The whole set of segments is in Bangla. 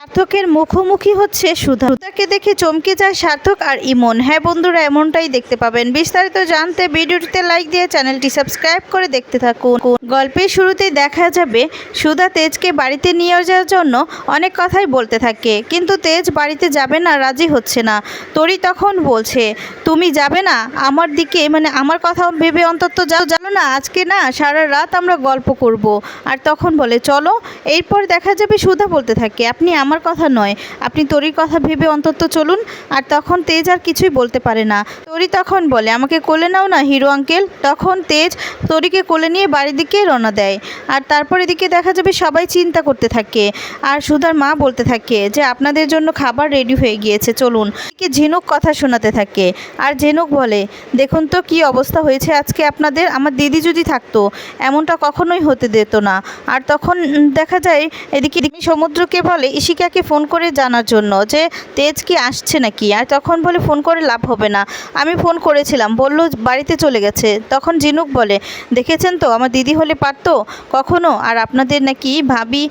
সার্থকের মুখোমুখি হচ্ছে সুধা। সুধাকে দেখে চমকে যায় সার্থক আর ইমন। হ্যাঁ বন্ধুরা, এমনটাই দেখতে পাবেন। বিস্তারিত জানতে ভিডিওটিতে লাইক দিয়ে চ্যানেলটি সাবস্ক্রাইব করে দেখতে থাকুন। গল্পের শুরুতেই দেখা যাবে, সুধা তেজকে বাড়িতে নিয়ে যাওয়ার জন্য অনেক কথাই বলতে থাকে। কিন্তু তেজ বাড়িতে যাবে না, রাজি হচ্ছে না। তরি তখন বলছে, তুমি যাবে না? আমার দিকে মানে আমার কথা ভেবে অন্তত যাও না আজকে না সারা রাত আমরা গল্প করব। আর তখন বলে, চলো, এরপর দেখা যাবে সুধা বলতে থাকে। আপনি আমার কথা নয়। আপনি তরির কথা ভেবে অন্তত চলুন। আর তখন তেজ আর কিছুই বলতে পারে না। তরি তখন বলে, আমাকে কোলে নাও না হিরো আঙ্কেল? তখন তেজ তরিকে কোলে নিয়ে বাড়ির দিকে রওনা দেয়। আর তারপর এদিকে দেখা যাবে সবাই চিন্তা করতে থাকে। আর সুধার মা বলতে থাকে যে, আপনাদের জন্য খাবার রেডি হয়ে গিয়েছে, চলুন। এদিকে ঝিনুক কথা শোনাতে থাকে। আর ঝিনুক বলে, দেখুন তো কি অবস্থা হয়েছে আজকে আপনাদের। আমার দিদি যদি থাকতো, এমনটা কখনোই হতে দিত না। আর তখন দেখা যায়, এদিকে সমুদ্রকে বলে ইশিকাকে ফোন করে জানার জন্য যে, তেজ কি আসছে নাকি? আর তখন বলে, ফোন করে লাভ হবে না। আমি ফোন করেছিলাম, বলল, বাড়িতে চলে গেছে। তখন জিনুক বলে, দেখেছেন তো, আমার দিদি হলে পারতো? কখনো? আর আপনাদের নাকি ভাবি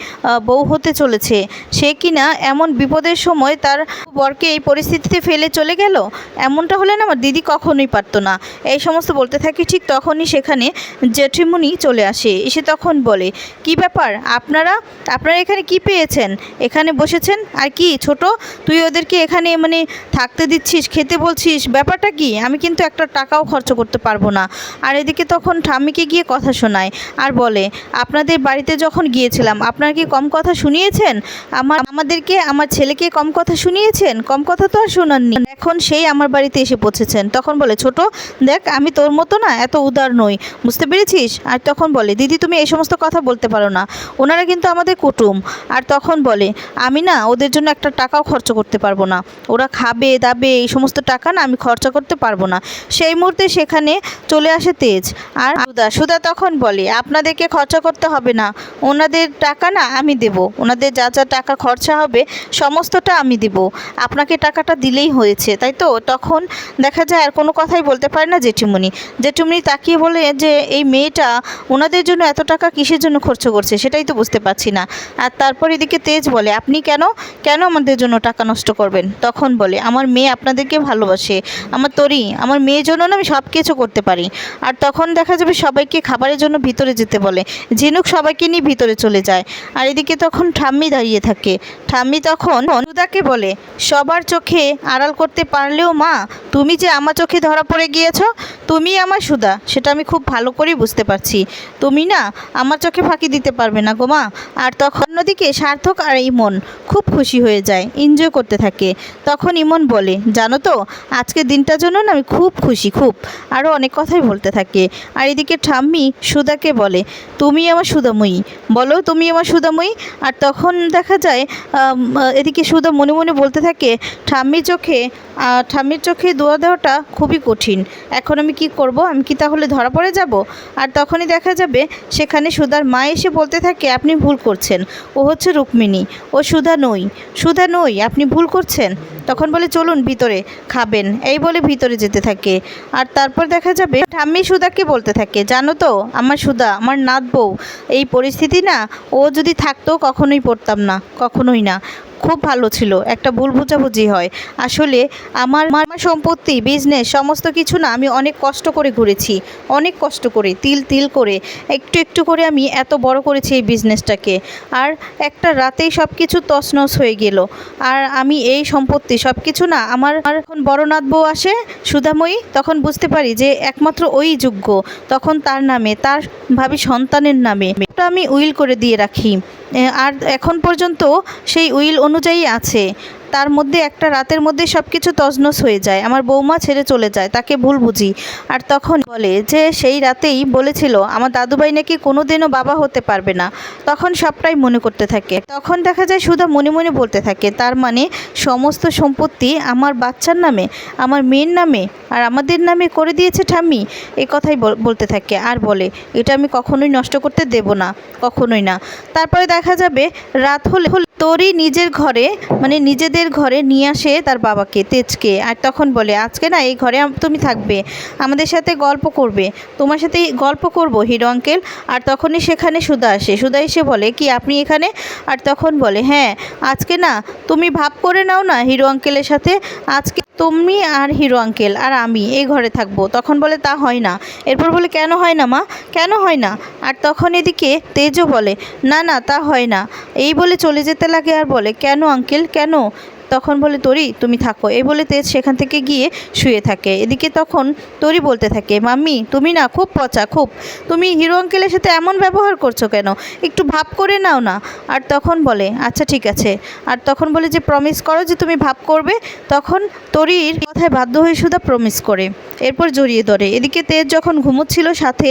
বউ হতে চলেছে। সে কি না এমন বিপদের সময় তার বরকে এই পরিস্থিতিতে ফেলে চলে গেল? এমনটা হলে না আমার দিদি কখনোই পারতো না। এই সমস্ত বলতে থাকি, ঠিক তখনই সেখানে জেঠিমুনি চলে আসে। এসে তখন বলে, কি ব্যাপার? আপনারা আপনারা এখানে কি পেয়েছেন? এখানে বসেছেন? আর কি, ছোট? তুই ওদেরকে এখানে মানে থাকতে দিচ্ছিস, খেতে বলছিস? ব্যাপারটা কি? আমি কিন্তু একটা টাকাও খরচ করতে পারব না। আর এদিকে তখন ঠাম্মিকে গিয়ে কথা শোনায় আর বলে, আপনাদের বাড়িতে যখন গিয়েছিলাম, আপনারা কি কম কথা শুনিয়েছেন? আমার, আমাদেরকে, আমার ছেলেকে কম কথা শুনিয়েছেন? কম কথা তো আর শোনাননি। এখন সেই আমার বাড়িতে এসে পৌঁছেছেন। তখন বলে, ছোট, দেখ, আমি তোর মতো না, এত উদার নই। বুঝতে পেরেছিস? আর তখন বলে, দিদি, তুমি এই সমস্ত কথা বলতে পারো না। ওনারা কিন্তু আমাদের কুটুম। আর তখন বলে, আমি না, ওদের জন্য একটা টাকাও খরচ করতে পারব না। ওরা খাবে, দাবে, এই সমস্ত টাকা না আমি খরচা করতে পারব না। সেই মুহূর্তে সেখানে চলে আসে তেজ। আর সুদা সুদা তখন বলে, আপনাদেরকে খরচা করতে হবে না। ওনাদের টাকা না আমি দেব। ওনাদের যা যা টাকা খরচা হবে, সমস্তটা আমি দেব। আপনাকে টাকাটা দিলেই হয়েছে। তাই তো? তখন দেখা যায় আর কোনো কথাই বলতে পারে না জেঠিমণি। জেঠিমণি তাকিয়ে বলে যে এই মেয়েটা ওনাদের জন্য এত টাকা কিসের জন্য খরচ করছে সেটাই তো বুঝতে পারছি না। আর তারপর এদিকে তেজ বলে, আপনি কেন? কেন আমাদের জন্য টাকা নষ্ট করবেন? তখন বলে, আমার মেয়ে আপনাদেরকে ভালোবাসে, আমার তরি, আমার মেয়ের জন্য না আমি সব কিছু করতে পারি। আর তখন দেখা যাবে সবাইকে খাবারের জন্য ভিতরে যেতে বলে, ঝিনুক সবাইকে নিয়ে ভিতরে চলে যায়। আর এদিকে তখন ঠাম্মি দাঁড়িয়ে থাকে। ঠাম্মি তখন সুদাকে বলে, সবার চোখে আড়াল করতে পারলেও মা, তুমি যে আমার চোখে ধরা পড়ে গিয়েছ তুমি আমার সুদা, সেটা আমি খুব ভালো করেই বুঝতে পারছি। তুমি না আমার চোখে ফাঁকি দিতে পারবে না গো মা। আর তখন অন্যদিকে সার্থক আর ইমন খুব খুশি হয়ে যায় এনজয় করতে থাকে। তখন ইমন বলে, জানো তো, আজকের দিনটার জন্য না আমি খুব খুশি, খুব। আরও অনেক কথাই বলতে থাকে। আর এদিকে ঠাম্মি সুদাকে বলে, তুমি আমার সুদাময়ী। বলো, তুমি আমার সুদাময়ী? আর তখন দেখা যায় এদিকে সুদা মনে মনে বলতে থাকে, ঠাম্মির চোখে ঠাম্মির চোখে দোয়া দেওয়াটা খুবই কঠিন। এখন আমি কি করব? আমি কি তাহলে ধরা পড়ে যাব? আর তখনই দেখা যাবে সেখানে সুধার মা এসে বলতে থাকে, আপনি ভুল করছেন। ও হচ্ছে রুক্মিণী। ও সুধা নই। সুধা নই, আপনি ভুল করছেন। তখন বলে, চলুন ভিতরে খাবেন। এই বলে ভিতরে যেতে থাকে। আর তারপর দেখা যাবে, ঠাম্মি সুধাকে বলতে থাকে, জানো তো, আমার সুধা, আমার নাত বউ এই পরিস্থিতি না, ও যদি থাকতো কখনোই পড়তাম না, কখনোই না। খুব ভালো ছিল, একটা ভুল বোঝাবুঝি হয়। আসলে আমার আমার সম্পত্তি বিজনেস সমস্ত কিছু না আমি অনেক কষ্ট করে ঘুরেছি, অনেক কষ্ট করে, তিল তিল করে, একটু একটু করে আমি এত বড় করেছি এই বিজনেসটাকে আর একটা রাতেই সব কিছু তছনছ হয়ে গেল। আর আমি এই সম্পত্তি সব কিছু না আমার যখন বড়নাথ বউ আসে, সুধাময়ী, তখন বুঝতে পারি যে একমাত্র ওই যোগ্য, তখন তার নামে, তার ভাবি সন্তানের নামে। ওটা আমি উইল করে দিয়ে রাখি। আর এখন পর্যন্ত সেই উইল অনুযায়ী আছে। তার মধ্যে একটা রাতের মধ্যে সব কিছু তজনস হয়ে যায়। আমার বৌমা ছেড়ে চলে যায়, তাকে ভুল বুঝি। আর তখন বলে যে, সেই রাতেই বলেছিল, আমার দাদুভাই নাকি কোনোদিনও বাবা হতে পারবে না। তখন সবটাই মনে করতে থাকে। তখন দেখা যায় সুধা মনে মনে বলতে থাকে, তার মানে সমস্ত সম্পত্তি আমার বাচ্চার নামে, আমার মেয়ের নামে, আর আমাদের নামে করে দিয়েছে ঠাম্মি? এই কথাই বল- বলতে থাকে। আর বলে, এটা আমি কখনোই নষ্ট করতে দেব না, কখনোই না। তারপরে দেখা যাবে, রাত হলে তোরই নিজের ঘরে মানে নিজেদের নিজেদের ঘরে নিয়ে আসে তার বাবাকে, তেজকে। আর তখন বলে, আজকে না এই ঘরে তুমি থাকবে, আমাদের সাথে গল্প করবে। তোমার সাথে গল্প করব, হিরো আঙ্কেল। আর তখনই সেখানে সুধা আসে। সুধা এসে বলে, কি, আপনি এখানে? আর তখন বলে হ্যাঁ আজকে না, তুমি ভাব করে নাও না হিরো আঙ্কেলের সাথে, আজকে তুমি আর হিরো আঙ্কেল আর আমি এই ঘরে থাকব। তখন বলে, তা হয় না। এরপর বলে, কেন হয় না মা? কেন হয় না? আর তখন এদিকে তেজও বলে, না না, তা হয় না। এই বলে চলে যেতে লাগে আর বলে, কেন আঙ্কেল? কেন? তখন বলে তরি তুমি থাকো। এই বলে তেজ সেখান থেকে গিয়ে শুয়ে থাকে। এদিকে তখন তরি বলতে থাকে মাম্মি তুমি না খুব পচা খুব। তুমি হিরো আঙ্কেলের সাথে এমন ব্যবহার করছ কেন? একটু ভাব করে নাও না। আর তখন বলে আচ্ছা ঠিক আছে। আর তখন বলে যে প্রমিস করো যে তুমি ভাব করবে। তখন তরির কথায় বাধ্য হয়ে সুধা প্রমিস করে। এরপর জড়িয়ে ধরে। এদিকে তেজ যখন ঘুমোচ্ছিল সাথে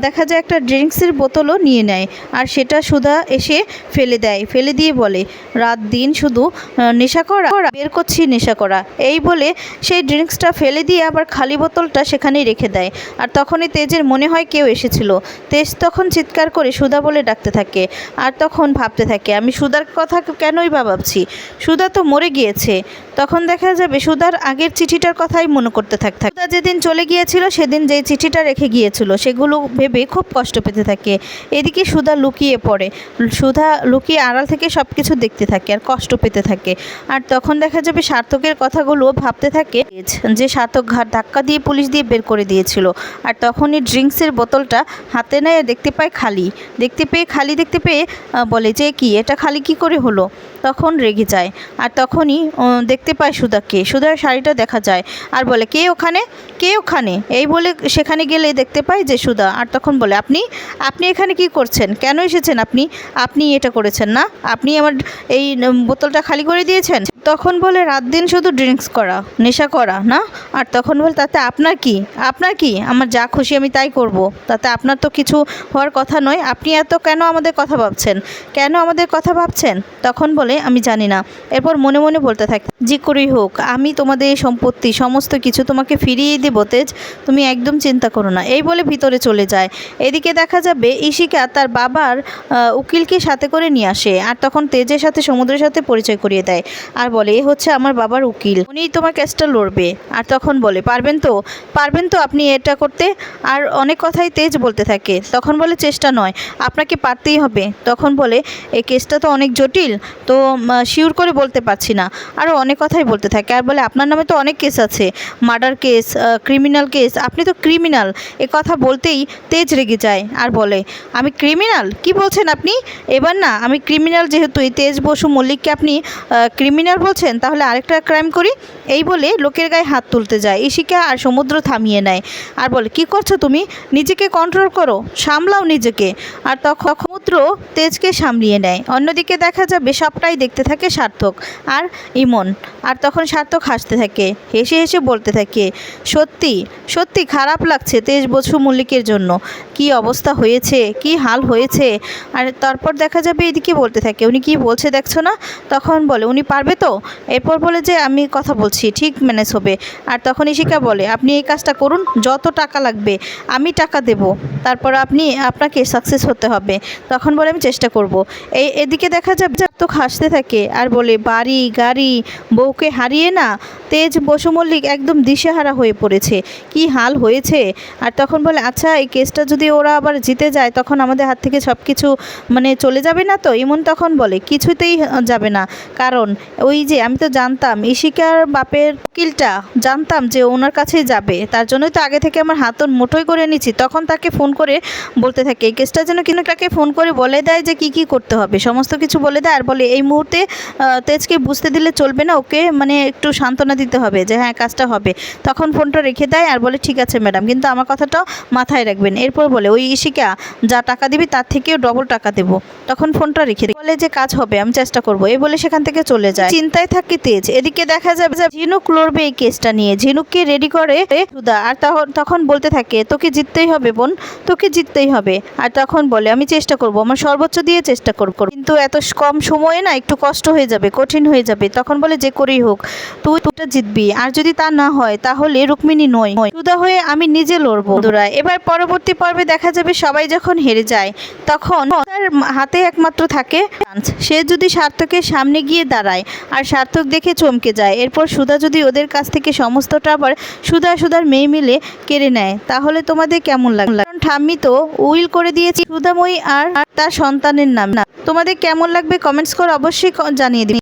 দেখা যায় একটা ড্রিঙ্কসের বোতলও নিয়ে নেয়। আর সেটা সুধা এসে ফেলে দেয়। ফেলে দিয়ে বলে রাত দিন শুধু আহ, নেশা করা, বের করছি নেশা করা। এই বলে সেই ড্রিঙ্কসটা ফেলে দিয়ে আবার খালি বোতলটা সেখানেই রেখে দেয়। আর তখনই তেজের মনে হয় কেউ এসেছিল। তেজ তখন চিৎকার করে সুদা বলে ডাকতে থাকে। আর তখন ভাবতে থাকে, আমি সুদার কথা কেনই বা ভাবছি? সুধা তো মরে গিয়েছে। তখন দেখা যাবে সুদার আগের চিঠিটার কথাই মনে করতে থাক থাকে। সুদা যেদিন চলে গিয়েছিল, সেদিন যেই চিঠিটা রেখে গিয়েছিল, সেগুলো ভেবে খুব কষ্ট পেতে থাকে। এদিকে সুদা লুকিয়ে পড়ে। সুধা লুকিয়ে আড়াল থেকে সব কিছু দেখতে থাকে আর কষ্ট পেতে থাকে। আর তখন দেখা যাবে সার্থকের কথাগুলো ভাবতে থাকে যে সার্থক ঘাট ধাক্কা দিয়ে পুলিশ দিয়ে বের করে দিয়েছিল। আর তখনই ড্রিঙ্কসের বোতলটা হাতে নেয়, দেখতে পায় খালি। দেখতে পেয়ে খালি দেখতে পেয়ে বলে যে, কি, এটা খালি কি করে হলো? তখন রেগে যায়। আর তখনই দেখতে পায় সুধাকে। সুধার শাড়িটা দেখা যায়। আর বলে, কে ওখানে? কে ওখানে? এই বলে সেখানে গেলে দেখতে পায় যে, সুধা। আর তখন বলে, আপনি? আপনি এখানে কি করছেন? কেন এসেছেন আপনি? আপনি এটা করেছেন না? আপনি আমার এই বোতলটা খালি করে দিয়েছেন? and তখন বলে, রাত দিন শুধু ড্রিঙ্কস করা, নেশা করা, না? আর তখন বলে, তাতে আপনার কি? আপনার কি? আমার যা খুশি আমি তাই করব। তাতে আপনার তো কিছু হওয়ার কথা নয়। আপনি এত কেন আমাদের কথা ভাবছেন? কেন আমাদের কথা ভাবছেন? তখন বলে, আমি জানি না। এরপর মনে মনে বলতে থাকে, যে করেই হোক, আমি তোমাদের এই সম্পত্তি, সমস্ত কিছু তোমাকে ফিরিয়ে দেব, তেজ। তুমি একদম চিন্তা করো না। এই বলে ভিতরে চলে যায়। এদিকে দেখা যাবে ইশিকা তার বাবার উকিলকে সাথে করে নিয়ে আসে। আর তখন তেজের সাথে, সমুদ্রের সাথে পরিচয় করিয়ে দেয়। আর বলে, এ হচ্ছে আমার বাবার উকিল। উনিই তোমার কেসটা লড়বে। আর তখন বলে, পারবেন তো? পারবেন তো আপনি এটা করতে? আর অনেক কথাই তেজ বলতে থাকে। তখন বলে, চেষ্টা নয়, আপনাকে পারতেই হবে। তখন বলে এই কেসটা তো অনেক জটিল, তো শিওর করে বলতে পারছি না। আরও অনেক কথাই বলতে থাকে। আর বলে, আপনার নামে তো অনেক কেস আছে, মার্ডার কেস ক্রিমিনাল কেস, আপনি তো ক্রিমিনাল। এ কথা বলতেই তেজ রেগে যায় আর বলে, আমি ক্রিমিনাল? কি বলছেন আপনি? এবার না, আমি ক্রিমিনাল যেহেতু, এই তেজ বসু মল্লিককে আপনি ক্রিমিনাল বলছেন, তাহলে আরেকটা ক্রাইম করি? এই বলে লোকের গায়ে হাত তুলতে যায়। ইশিকা আর সমুদ্র থামিয়ে নেয়। আর বলে, কি করছ তুমি? নিজেকে কন্ট্রোল করো, সামলাও নিজেকে। আর তখন সমুদ্র তেজকে সামলিয়ে নেয়। অন্যদিকে দেখা যাবে সবটাই দেখতে থাকে সার্থক আর ইমন। আর তখন সার্থক হাসতে থাকে, হেসে হেসে বলতে থাকে, সত্যি সত্যি খারাপ লাগছে তেজ বছু মল্লিকের জন্য। কি অবস্থা হয়েছে? কি হাল হয়েছে? আর তারপর দেখা যাবে এদিকে বলতে থাকে, উনি কি বলছে দেখছ না? তখন বলে, উনি পারবে তো? এরপর বলে যে, আমি কথা বলছি, ঠিক ম্যানেজ হবে। আর তখন ইশিকা বলে, আপনি এই কাজটা করুন, যত টাকা লাগবে আমি টাকা দেব। তারপর আপনি, আপনাকে সাকসেস হতে হবে। তখন বলে আমি চেষ্টা করব। এই এদিকে দেখা যাবে তো হাসতে থাকে। আর বলে, বাড়ি, গাড়ি, বউকে হারিয়ে না, তেজ বসু মল্লিক একদম দিশেহারা হয়ে পড়েছে। কি হাল হয়েছে? আর তখন বলে আচ্ছা এই কেসটা যদি ওরা আবার জিতে যায়, তখন আমাদের হাত থেকে সব কিছু মানে চলে যাবে না তো? ইমন তখন বলে, কিছুতেই যাবে না। কারণ, ওই যে আমি তো জানতাম ইশিকার বাপের উকিলটা জানতাম যে ওনার কাছেই যাবে। তার জন্যই তো আগে থেকে আমার হাতন মুঠোই করে নিচ্ছি তখন তাকে ফোন করে বলতে থাকে, এই কেসটা যেন কিন্তু তাকে ফোন করে বলে দেয় যে কি কি করতে হবে। সমস্ত কিছু বলে দেয়, আর বলে, এই মুহূর্তে তেজকে বুঝতে দিলে চলবে না, ওকে মানে একটু সান্ত্বনা দিতে হবে যে হ্যাঁ কাজটা হবে। তখন ফোনটা রেখে দেয় আর বলে, ঠিক আছে ম্যাডাম, কিন্তু আমার কথাটা মাথায় রাখবেন। এরপর বলে, ওই ইশিকা যা টাকা দিবি, তার থেকেও ডবল টাকা দেবো। তখন ফোনটা রেখে দেয়। বলে যে, কাজ হবে, আমি চেষ্টা করব। এই বলে সেখান থেকে চলে যায়। চিন্তায় থাকি তেজ। এদিকে দেখা যাবে ঝিনুক লড়বে এই কেসটা নিয়ে। ঝিনুককে রেডি করে সুদা আর তখন তখন বলতে থাকে, তোকে জিততেই হবে, বোন, তোকে জিততেই হবে। আর তখন বলে, আমি চেষ্টা করব, আমার সর্বোচ্চ দিয়ে চেষ্টা করব। কিন্তু এত কম সময়ে না একটু কষ্ট হয়ে যাবে, কঠিন হয়ে যাবে। তখন বলে, যে করেই হোক, তুই তুইটা জিতবি। আর যদি তা না হয়, তাহলে রুক্মিণী নয়। সুধা হয়ে আমি নিজে লড়বো। বন্ধুরা, এবার পরবর্তী পর্বে দেখা যাবে সবাই যখন হেরে যায়, তখন তার হাতে একমাত্র থাকে। সে যদি সার্থকের সামনে গিয়ে দাঁড়ায় আর সার্থক দেখে চমকে যায়, এরপর সুধা যদি ওদের কাছ থেকে সমস্তটা আবার সুধা সুধার মেয়ে মিলে কেড়ে নেয়, তাহলে তোমাদের কেমন লাগে কারণ ঠাম্মি তো উইল করে দিয়েছি সুধাময়ী আর তার সন্তানের নাম। না তোমাদের কেমন লাগবে কমেন্টস করে অবশ্যই জানিয়ে দিন